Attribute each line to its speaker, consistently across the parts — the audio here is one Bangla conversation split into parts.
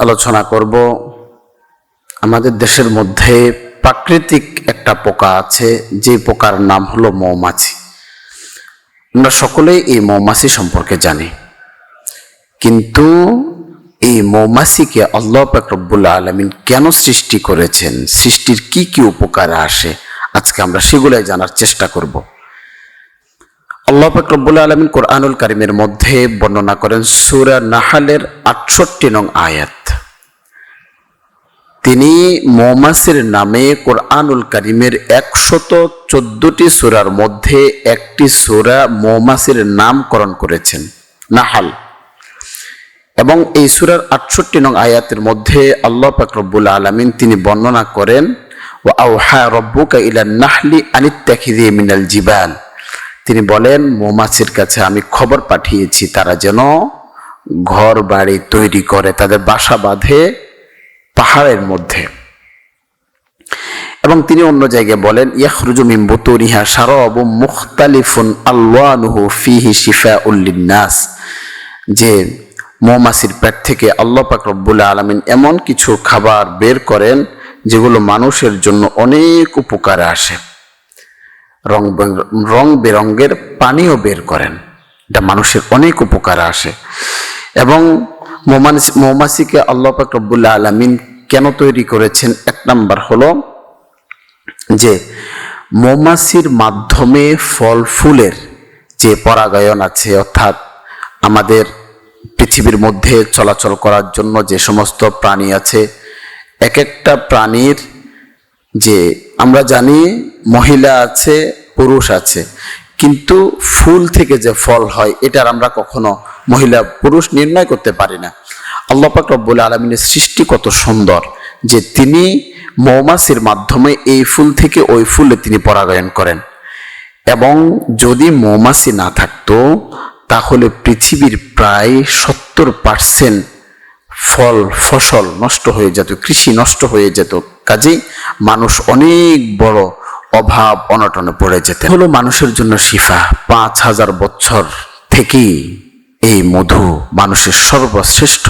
Speaker 1: আলোচনা করব। আমাদের দেশের মধ্যে প্রাকৃতিক একটা পোকা আছে, যে পোকার নাম হলো মৌমাছি। আমরা সকলেই এই মৌমাছি সম্পর্কে জানি। কিন্তু এই মৌমাছিকে আল্লাহ পাক রব্বুল আলমিন কেন সৃষ্টি করেছেন? সৃষ্টির কি কি উপকার আসে? আজকে আমরা সেগুলাই জানার চেষ্টা করব। আল্লাহ পাক রব্বুল আলমিন কোরআনুল কারিমের মধ্যে বর্ণনা করেন সুরা নাহালের আটষট্টি নং আয়াত। তিনি মৌমাছির নামে কোরআনুল কারিমের একশত চোদ্দটি সুরার মধ্যে একটি সুরা মৌমাছির নামকরণ করেছেন, নাহাল। এবং এই সুরার আটষট্টি নং আয়াতের মধ্যে আল্লাহ পাক রব্বুল আলমিন তিনি বর্ণনা করেন ও আউহা রব্বুকা ইলা নাহলি আনিত্যাখিদি মিনাল জিবাল। তিনি বলেন, মৌমাছির কাছে আমি খবর পাঠিয়েছি, তারা যেন ঘর বাড়ি তৈরি করে, তাদের বাসা বাঁধে পাহাড়ের মধ্যে। এবং তিনি অন্য জায়গায় বলেন, ইয়াখরুজু মিন বুতুনিহা শারাবু মুখতালিফুন আলওয়ানুহু ফিহি শিফাউল লিন্নাস। যে মৌমাছির পেট থেকে আল্লাহ পাক রব্বুল আলমিন এমন কিছু খাবার বের করেন, যেগুলো মানুষের জন্য অনেক উপকারে আসে। রং রং বেরঙ্গের পানিও বের করেন এটা মানুষের অনেক উপকারে আসে। এবং মৌমাছি মৌমাছিকে আল্লাহ পাক রব্বুল্লাহ আলমিন কেন তৈরি করেছেন? এক নাম্বার হলো যে মৌমাছির মাধ্যমে ফল ফুলের যে পরাগায়ন আছে, অর্থাৎ আমাদের পৃথিবীর মধ্যে চলাচল করার জন্য যে সমস্ত প্রাণী আছে এক একটা প্রাণীর যে, আমরা জানি মহিলা আছে, পুরুষ আছে কিন্তু ফুল থেকে যে ফল হয়, এটার আমরা কখনো মহিলা পুরুষ নির্ণয় করতে পারি না। আল্লাহ পাক রব্বুল আলমিনের সৃষ্টি কত সুন্দর যে তিনি মৌমাছির মাধ্যমে এই ফুল থেকে ওই ফুলে তিনি পরাগায়ন করেন। এবং যদি মৌমাছি না থাকতো, তাহলে পৃথিবীর প্রায় সত্তর পার্সেন্ট ফল, ফসল নষ্ট হয়ে যেত, কৃষি নষ্ট হয়ে যেত। কাজেই মানুষ অনেক বড় অভাব অনটনে পড়ে যেত হলো মানুষের জন্য শিফা। পাঁচ হাজার বছর থেকেই এই মধু মানুষের সর্বশ্রেষ্ঠ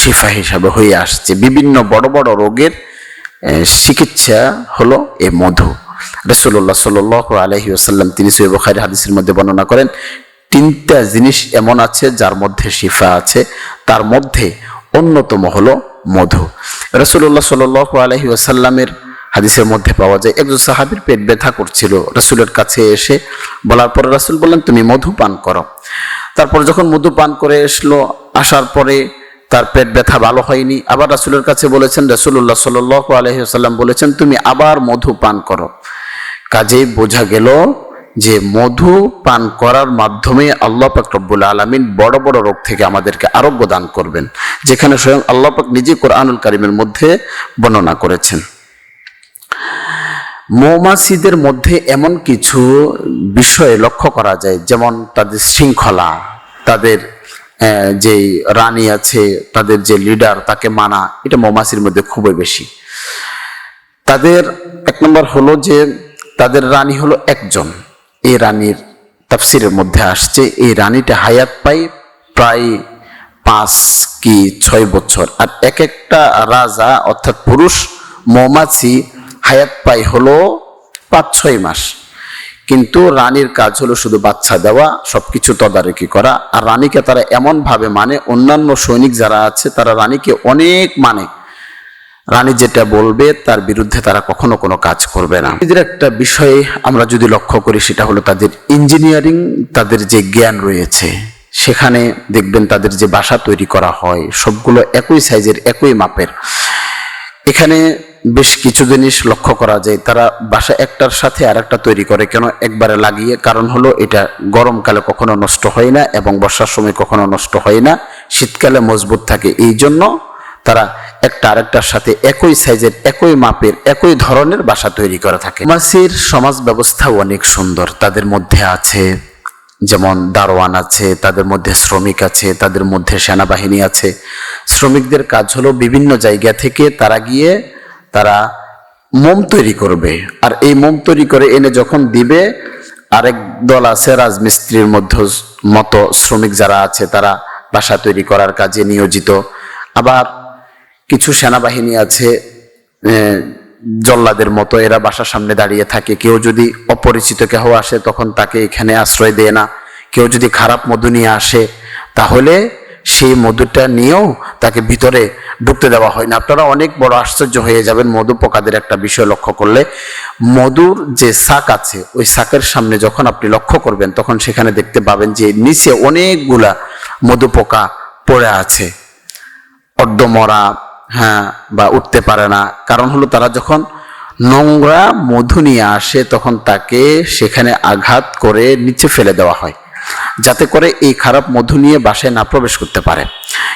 Speaker 1: শিফা হিসাবে হয়ে আসছে। বিভিন্ন বড় বড় রোগের চিকিৎসা হলো এ মধু। রসুল্লাহ সাল আলহি আসাল্লাম তিনি সৈব খাই হাদিসের মধ্যে বর্ণনা করেন, তিনটা জিনিস এমন আছে যার মধ্যে শিফা আছে, তার মধ্যে অন্যতম হলো মধু। রসুল্লাহ সাল আলহি আসাল্লামের হাদিসের মধ্যে পাওয়া যায়, একজন সাহাবির পেট ব্যথা করছিল, রসুলের কাছে এসে বলার পরে রসুল বললেন, তুমি মধু পান করো। তারপর যখন মধু পান করে এসলো, আসার পরে তার পেট ব্যথা ভালো হয়নি। আবার রাসুলের কাছে বলেছেন রসুল্লাহ সাল আলহিহাল্লাম বলেছেন, তুমি আবার মধু পান করো। কাজেই বোঝা গেল যে মধু পান করার মাধ্যমে আল্লাহ পাক রব্বুল আলমিন বড় বড় রোগ থেকে আমাদেরকে আরোগ্য দান করবেন, যেখানে স্বয়ং আল্লাহ পাক নিজে কোরআনুল কারিমের মধ্যে বর্ণনা করেছেন। মৌমাছিদের মধ্যে এমন কিছু বিষয় লক্ষ্য করা যায়, যেমন তাদের শৃঙ্খলা, তাদের যে রানী আছে, তাদের যে লিডার, তাকে মানা, এটা মৌমাছির মধ্যে খুবই বেশি। তাদের, এক নম্বর হলো যে তাদের রানী হলো একজন। এই রানীর তাফসিরের মধ্যে আসছে, এই রানীটা হায়াত পায় প্রায় পাঁচ কি ছয় বছর। আর এক একটা রাজা, অর্থাৎ পুরুষ, মৌমাছি হায়াত পায় হলো পাঁচ, ছয় মাস। কিন্তু রানীর কাজ হলো শুধু বাচ্চা দেওয়া, সবকিছু তদারকি করা। আর রানীকে তারা এমন ভাবে মানে অন্যান্য সৈনিক যারা আছে, তারা রানীকে অনেক মানে। রানী যেটা বলবে, তার বিরুদ্ধে তারা কখনো কোনো কাজ করবে না। এদের একটা বিষয়ে আমরা যদি লক্ষ্য করি, সেটা হলো তাদের ইঞ্জিনিয়ারিং, তাদের যে জ্ঞান রয়েছে, সেখানে দেখবেন তাদের যে বাসা তৈরি করা হয়, সবগুলো একই সাইজের, একই মাপের। এখানে বেশ কিছু জিনিস লক্ষ্য করা যায়। তারা বাসা একটার সাথে আর একটা তৈরি করে কেন? একবারে লাগিয়ে। কারণ হলো এটা গরমকালে কখনো নষ্ট হয় না এবং বর্ষার সময় কখনো নষ্ট হয় না। শীতকালে মজবুত থাকে। এই জন্য তারা একটা আরেকটার সাথে একই সাইজের, একই মাপের, একই ধরনের বাসা তৈরি করে থাকে। মাসির সমাজ ব্যবস্থা অনেক সুন্দর। তাদের মধ্যে আছে যেমন দারোয়ান আছে, তাদের মধ্যে শ্রমিক আছে, তাদের মধ্যে সেনাবাহিনী আছে। শ্রমিকদের কাজ হলো বিভিন্ন জায়গা থেকে তারা গিয়ে তারা মোম তৈরি করবে। আর এই মোম তৈরি করে এনে যখন দিবে, আরেক দল আছে রাজমিস্ত্রির মধ্যে, মতো শ্রমিক যারা আছে, তারা বাসা তৈরি করার কাজে নিয়োজিত। আবার কিছু সেনাবাহিনী আছে জল্লাদের মতো, এরা বাসার সামনে দাঁড়িয়ে থাকে। কেউ যদি অপরিচিত কেহ আসে, তখন তাকে এখানে আশ্রয় দেয় না। কেউ যদি খারাপ মধু নিয়ে আসে, তাহলে সেই মধুটা নিয়েও তাকে ভিতরে ঢুকতে দেওয়া হয় না। আপনারা অনেক বড় আশ্চর্য হয়ে যাবেন মধু পোকাদের একটা বিষয় লক্ষ্য করলে। মধুর যে শাক আছে, ওই শাকের সামনে যখন আপনি লক্ষ্য করবেন, তখন সেখানে দেখতে পাবেন যে নিচে অনেকগুলা মধু পোকা পড়ে আছে। অর্ধমরা হ্যাঁ বা উঠতে পারে না। কারণ হলো তারা যখন নোংরা মধু নিয়ে আসে, তখন তাকে সেখানে আঘাত করে নিচে ফেলে দেওয়া হয়। যাতে করে এই খারাপ মধু নিয়ে বাসায় না প্রবেশ করতে পারে।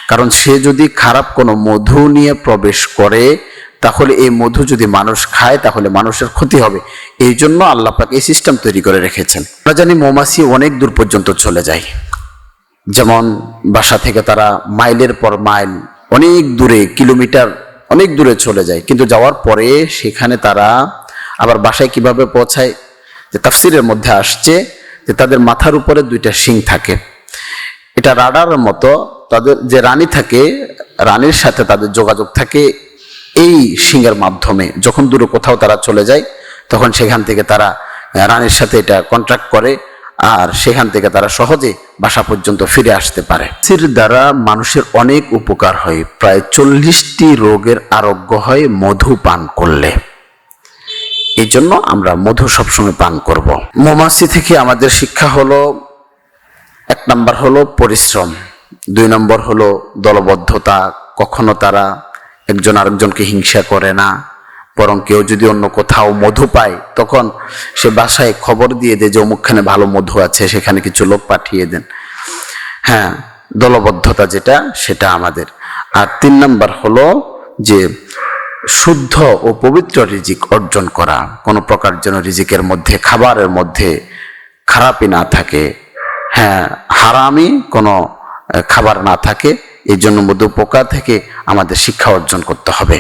Speaker 1: কারণ সে যদি খারাপ কোনো মধু নিয়ে প্রবেশ করে, তাহলে এই মধু যদি মানুষ খায়, তাহলে মানুষের ক্ষতি হবে। এই জন্য আল্লাহ পাক এই সিস্টেম তৈরি করে রেখেছেন। আমরা জানি মৌমাছি অনেক দূর পর্যন্ত চলে যায়। যেমন বাসা থেকে তারা মাইলের পর মাইল অনেক দূরে, কিলোমিটার অনেক দূরে চলে যায়। কিন্তু যাওয়ার পরে সেখানে তারা আবার বাসায় কীভাবে পৌঁছায়, যে তাফসিরের মধ্যে আসছে যে তাদের মাথার উপরে দুইটা শিং থাকে। এটা রাডারের মতো, তাদের যে রানী থাকে, রানীর সাথে তাদের যোগাযোগ থাকে এই শিংয়ের মাধ্যমে। যখন দূরে কোথাও তারা চলে যায়, তখন সেখান থেকে তারা রানীর সাথে এটা কন্ট্রাক্ট করে আর সেখান থেকে তারা সহজে বাসা পর্যন্ত ফিরে আসতে পারে। সির দ্বারা মানুষের অনেক উপকার হয়। প্রায় চল্লিশটি রোগের আরোগ্য হয় মধু পান করলে। এই জন্য আমরা মধু সবসময় পান করব। মৌমাছি থেকে আমাদের শিক্ষা হলো, এক নম্বর হলো পরিশ্রম, দুই নম্বর হলো দলবদ্ধতা, কখনো তারা একজন আরেকজনকে হিংসা করে না, বরং কেউ যদি অন্য কোথাও মধু পায়, তখন সে বাসায় খবর দিয়ে দেয় যে অমুকখানে ভালো মধু আছে, সেখানে কিছু লোক পাঠিয়ে দেন। হ্যাঁ দলবদ্ধতা যেটা, সেটা আমাদের। আর তিন নাম্বার হলো যে শুদ্ধ ও পবিত্র রিজিক অর্জন করা। কোনো প্রকার যেন রিজিকের মধ্যে, খাবারের মধ্যে খারাপই না থাকে। হ্যাঁ হারামি কোনো খাবার না থাকে। এই জন্য মধ্যে পোকা থেকে আমাদের শিক্ষা অর্জন করতে হবে।